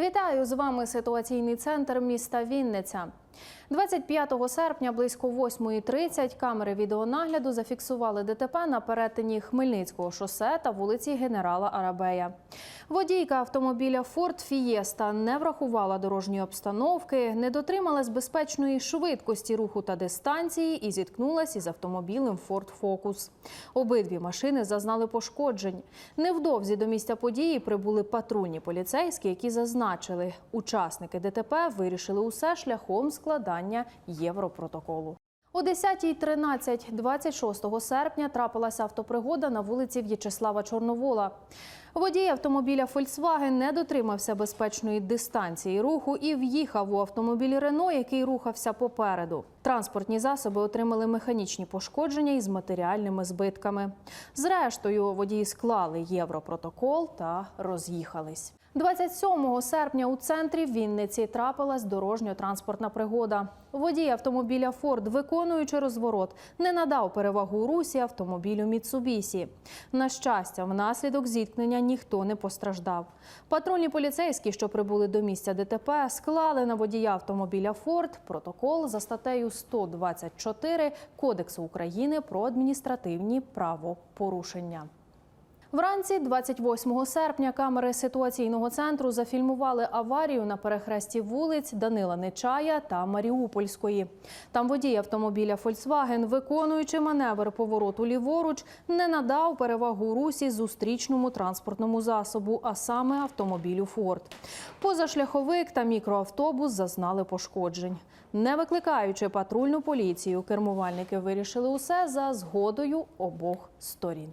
Вітаю з вами ситуаційний центр міста Вінниця. 25 серпня близько 8.30 камери відеонагляду зафіксували ДТП на перетині Хмельницького шосе та вулиці генерала Арабея. Водійка автомобіля Форд Фієста не врахувала дорожньої обстановки, не дотрималась безпечної швидкості руху та дистанції і зіткнулась із автомобілем Форд Фокус. Обидві машини зазнали пошкоджень. Невдовзі до місця події прибули патрульні поліцейські, які зазначили, учасники ДТП вирішили усе шляхом складання європротоколу. О 10.13 26 серпня трапилася автопригода на вулиці В'ячеслава Чорновола. Водій автомобіля Volkswagen не дотримався безпечної дистанції руху і в'їхав у автомобіль Рено, який рухався попереду. Транспортні засоби отримали механічні пошкодження із матеріальними збитками. Зрештою, водії склали європротокол та роз'їхались. 27 серпня у центрі Вінниці трапилась дорожньо-транспортна пригода. Водій автомобіля Форд, виконуючи розворот, не надав перевагу русі автомобілю Міцубісі. На щастя, внаслідок зіткнення ніхто не постраждав. Патрульні поліцейські, що прибули до місця ДТП, склали на водія автомобіля Форд протокол за статтею 124 Кодексу України про адміністративні правопорушення. Вранці 28 серпня камери ситуаційного центру зафільмували аварію на перехресті вулиць Данила Нечая та Маріупольської. Там водій автомобіля Volkswagen, виконуючи маневр повороту ліворуч, не надав перевагу русі зустрічному транспортному засобу, а саме автомобілю Форд. Позашляховик та мікроавтобус зазнали пошкоджень. Не викликаючи патрульну поліцію, кермувальники вирішили усе за згодою обох сторін.